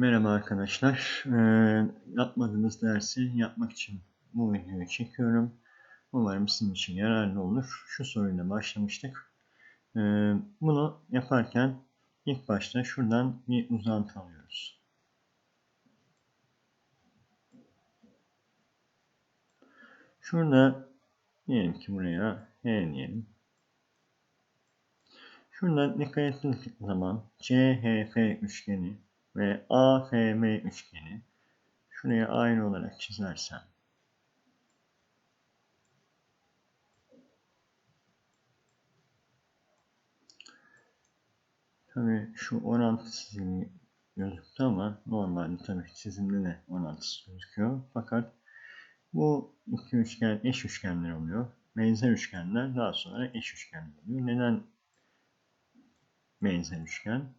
Merhaba arkadaşlar. Ee, yapmadığınız dersi yapmak için bu videoyu çekiyorum. Umarım sizin için yararlı olur. Şu soruyla başlamıştık. Ee, bunu yaparken ilk başta şuradan bir uzantı alıyoruz. Şurada diyelim ki buraya H diyelim. Şurada dikkat ettiğiniz zaman CHF üçgeni ve AFM üçgeni şuraya ayrı olarak çizersem Tabi şu orantı çizimi gözüktü ama normalde tabi çizimde de orantısı gözüküyor. Fakat bu iki üçgen eş üçgenler oluyor. Benzer üçgenler daha sonra eş üçgenler oluyor. Neden benzer üçgen?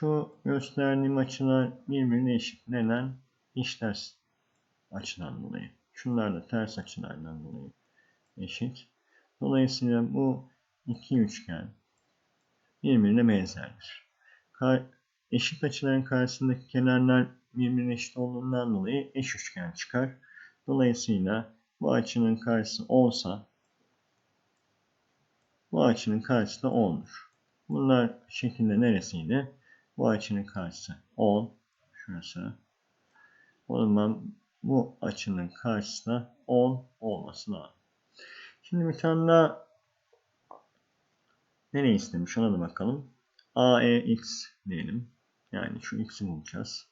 Şu gösterdiğim açılar birbirine eşit. Neden? İş ters açıdan dolayı. Şunlar da ters açılardan dolayı eşit. Dolayısıyla bu iki üçgen birbirine benzerdir. Eşit açıların karşısındaki kenarlar birbirine eşit olduğundan dolayı eş üçgen çıkar. Dolayısıyla bu açının karşısı olsa bu açının karşısı da 10'dur. Bunlar şekilde neresiydi? Bu açının karşısı 10. Şurası. O zaman bu açının karşısı da 10 olması lazım. Şimdi bir tane daha nereye istemiş ona da bakalım. AEX diyelim. Yani şu x'i bulacağız.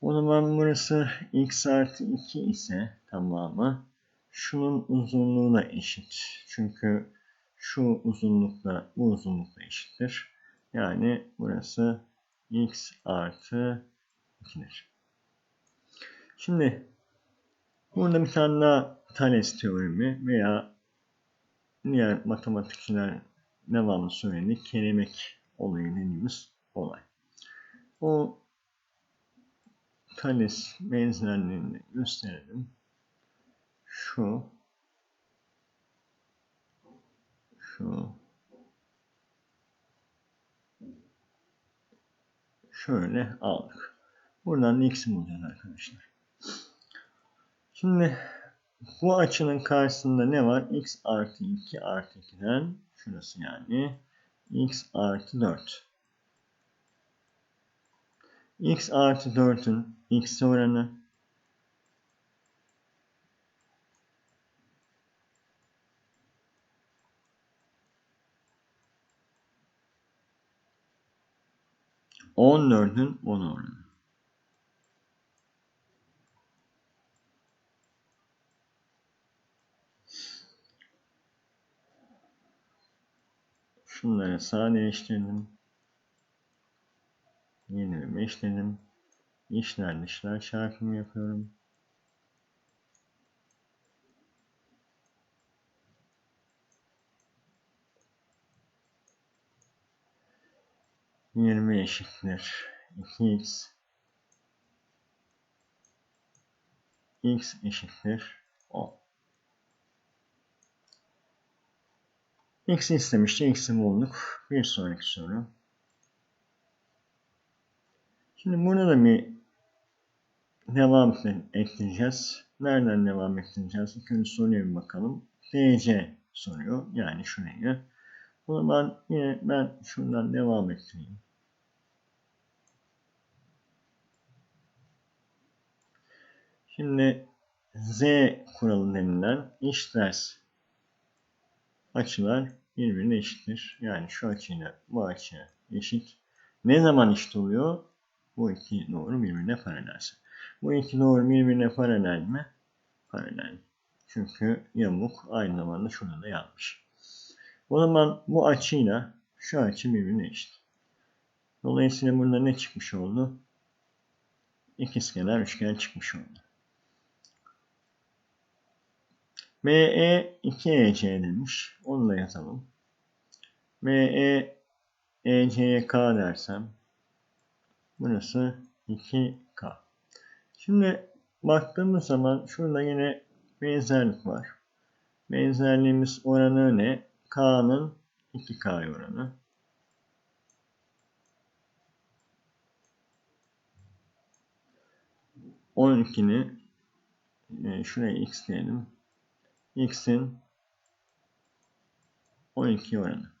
O zaman burası x artı 2 ise tamamı şunun uzunluğuna eşit. Çünkü şu uzunlukla bu uzunlukla eşittir. Yani burası x artı 2'dir. Şimdi burada bir tane daha Thales teoremi veya diğer matematikçiler devamlı söylediği kelemek olayı dediğimiz olay. O Thales benzerliğini gösterelim. Şu şu şöyle aldık. Buradan da x'i bulacağız arkadaşlar. Şimdi bu açının karşısında ne var? x artı 2 artı 2'den şurası yani x artı 4. x artı 4'ün x oranı 14'ün 10 oranı. Şunları sadeleştirdim. Yenileme işledim. İşler dışlar çarpımı yapıyorum. Eşittir 2x x eşittir 10 x istemişti x'i bulduk. Bir sonraki soru. Şimdi burada da bir devam ekleyeceğiz. Nereden devam ettireceğiz ilk önce soruya bir bakalım. DC soruyor. Yani şurayı o zaman yine ben şuradan devam ettireyim Şimdi Z kuralı denilen iş ters açılar birbirine eşittir. Yani şu açıyla bu açı eşit. Ne zaman eşit oluyor? Bu iki doğru birbirine paralelse. Bu iki doğru birbirine paralel mi? Paralel. Çünkü yamuk aynı zamanda şurada da yanlış. O zaman bu açıyla şu açı birbirine eşit. Dolayısıyla burada ne çıkmış oldu? İkizkenar üçgen çıkmış oldu. ME 2EC demiş. Onu da yazalım. ME EC'ye K dersem burası 2K. Şimdi baktığımız zaman şurada yine benzerlik var. Benzerliğimiz oranı ne? K'nın 2K oranı. On ikini e, şuraya x diyelim x'in 12 oranı.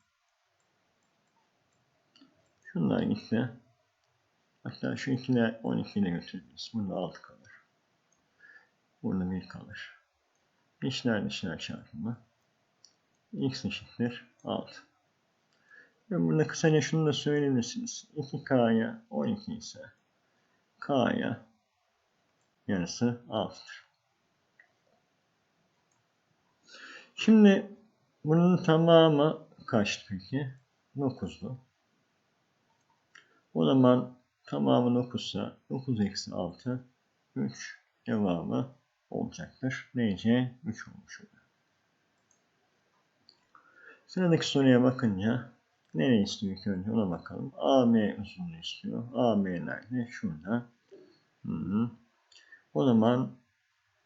Şunlar gitti. Hatta şu 2 ile 12 ile götürürüz. Burada 6 kalır. Burada 1 kalır. İşler dışlar çarpımı. x eşittir 6. Ve burada kısaca şunu da söyleyebilirsiniz. 2k'ya 12 ise k'ya yarısı 6'dır. Şimdi bunun tamamı kaçtı peki? 9'du. O zaman tamamı 9 ise 9 eksi 6 3 cevabı olacaktır. DC 3 olmuş oluyor. Sıradaki soruya bakınca nereye istiyor ki önce ona bakalım. AM uzunluğu istiyor. AM nerede? Şurada. Hı -hı. O zaman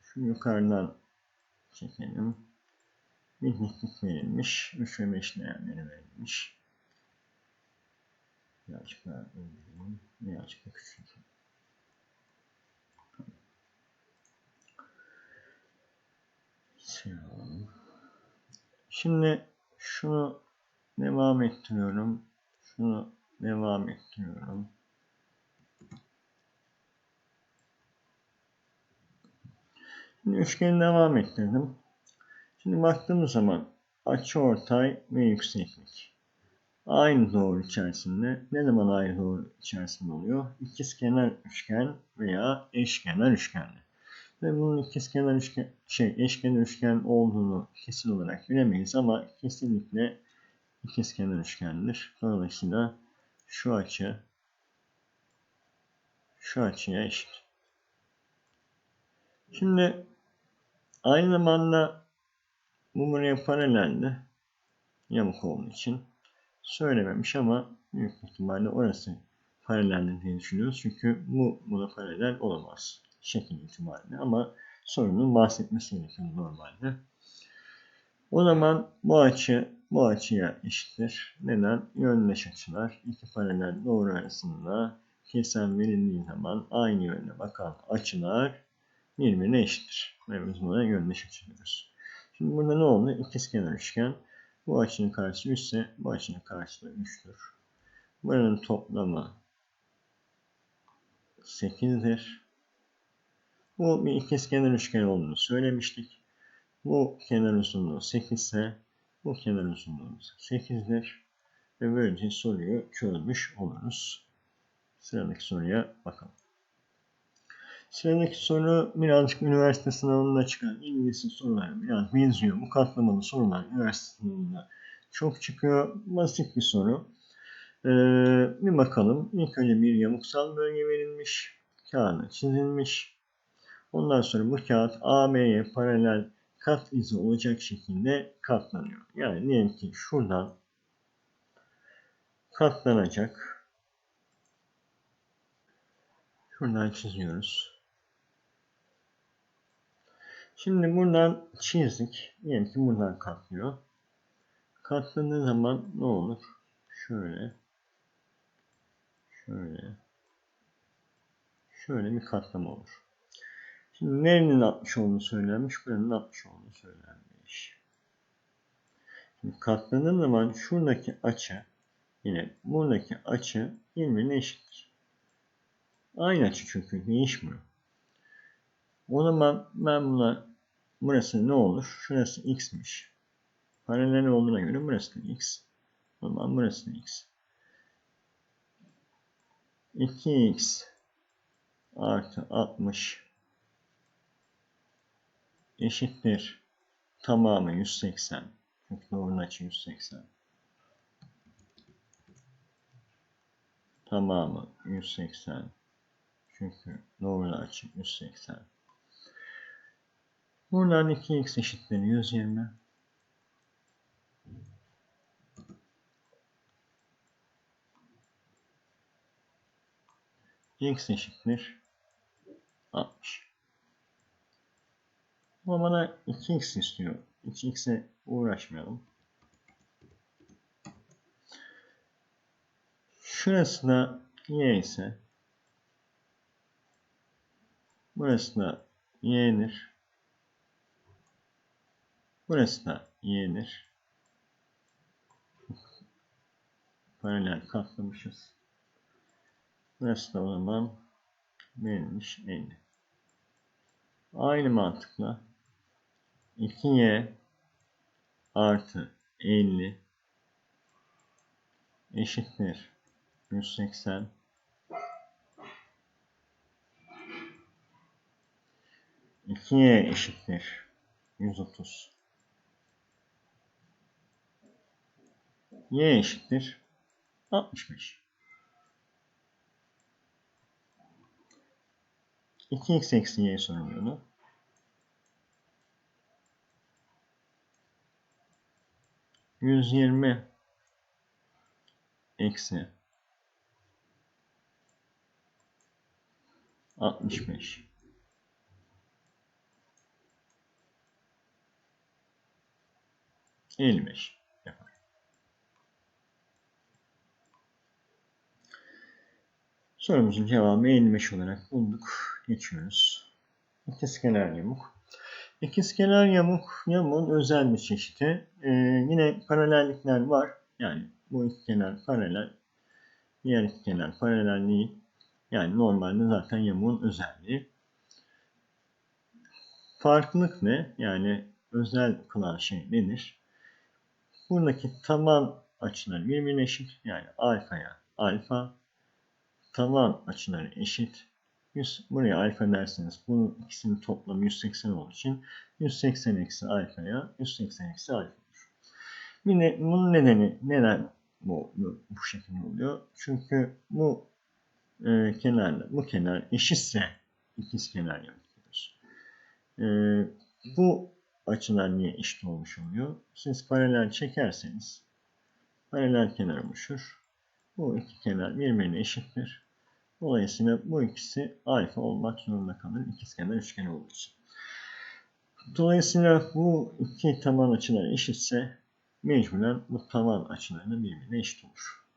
şu yukarıdan çekelim. Bitmişlik verilmiş. 3 ve 5 değerleri verilmiş. Birazcık daha indireyim. Birazcık da küçülteyim. Şimdi şunu devam ettiriyorum. Şunu devam ettiriyorum. Şimdi üçgeni devam ettirdim. Şimdi baktığımız zaman açı ortay ve yükseklik. Aynı doğru içerisinde. Ne zaman aynı doğru içerisinde oluyor? İkizkenar üçgen veya eşkenar üçgenle. Ve bunun ikizkenar üçgen, şey, eşkenar üçgen olduğunu kesin olarak bilemeyiz ama kesinlikle ikizkenar üçgendir. Dolayısıyla şu açı şu açıya eşit. Şimdi aynı zamanda bu buraya paraleldi. Yamuk olduğu için söylememiş ama büyük ihtimalle orası paraleldi diye düşünüyoruz. Çünkü bu buna paralel olamaz şekil itibariyle ama sorunun bahsetmesi gerekiyor normalde. O zaman bu açı bu açıya eşittir. Neden? Yöndeş açılar iki paralel doğru arasında kesen verildiği zaman aynı yöne bakan açılar birbirine eşittir. Ve biz buna yöndeş açı diyoruz. Şimdi burada ne oldu? İkizkenar üçgen. Bu açının karşısı 3 ise bu açının karşısı da 3'tür. Buranın toplamı 8'dir. Bu bir ikizkenar üçgen olduğunu söylemiştik. Bu kenar uzunluğu 8 ise bu kenar uzunluğumuz 8'dir. Ve böylece soruyu çözmüş oluruz. Sıradaki soruya bakalım. Sıradaki soru birazcık üniversite sınavında çıkan İngilizce sorular biraz benziyor. Bu katlamalı sorular üniversite sınavında çok çıkıyor. Basit bir soru. Ee, bir bakalım. İlk önce bir yamuksal bölge verilmiş. Kağıda çizilmiş. Ondan sonra bu kağıt AB'ye paralel kat izi olacak şekilde katlanıyor. Yani diyelim ki şuradan katlanacak. Şuradan çiziyoruz. Şimdi buradan çizdik. Diyelim ki buradan katlıyor. Katladığı zaman ne olur? Şöyle. Şöyle. Şöyle bir katlama olur. Şimdi nerenin 60 olduğunu söylenmiş, buranın 60 olduğunu söylenmiş. Şimdi katladığım zaman şuradaki açı yine buradaki açı birbirine eşittir. Aynı açı çünkü değişmiyor. O zaman ben buna burası ne olur? Şurası x'miş. Paralel olduğuna göre burası da x. O zaman burası da x. 2x artı 60 eşittir tamamı 180. Çünkü doğrunun açı 180. Tamamı 180. Çünkü doğru açı 180. Buradan 2x eşittir 120. x eşittir 60. Ama bana 2x istiyor. 2x'e uğraşmayalım. Şurası da y ise Burası da y'dir. Burası da y'dir. Paralel katlamışız. Burası da o zaman verilmiş 50. Aynı mantıkla 2y artı 50 eşittir 180 2y eşittir 130 y eşittir 65 2x eksi y soruluyordu. Yüz yirmi eksi altmış beş. Elli beş Sorumuzun cevabı 55 olarak bulduk. Geçiyoruz. İkizkenar yamuk. İkizkenar yamuk yamuğun özel bir çeşidi. Ee, yine paralellikler var. Yani bu iki kenar paralel. Diğer iki kenar paralel değil. Yani normalde zaten yamuğun özelliği. Farklılık ne? Yani özel kılan şey nedir? Buradaki taban açıları birbirine eşit. Yani alfaya alfa, taban açıları eşit. 100, buraya alfa derseniz bunun ikisinin toplamı 180 olduğu için 180 eksi alfaya 180 eksi alfa olur. Yine bunun nedeni neden bu, bu, bu şekilde oluyor? Çünkü bu e, kenarla bu kenar eşitse ikiz kenar yapıyoruz. E, bu açılar niye eşit olmuş oluyor? Siz paralel çekerseniz paralel kenar oluşur. Bu iki kenar birbirine eşittir. Dolayısıyla bu ikisi alfa olmak zorunda kalır ikizkenar üçgen olduğu için. Dolayısıyla bu iki taban açıları eşitse mecburen bu taban açıları da birbirine eşit olur.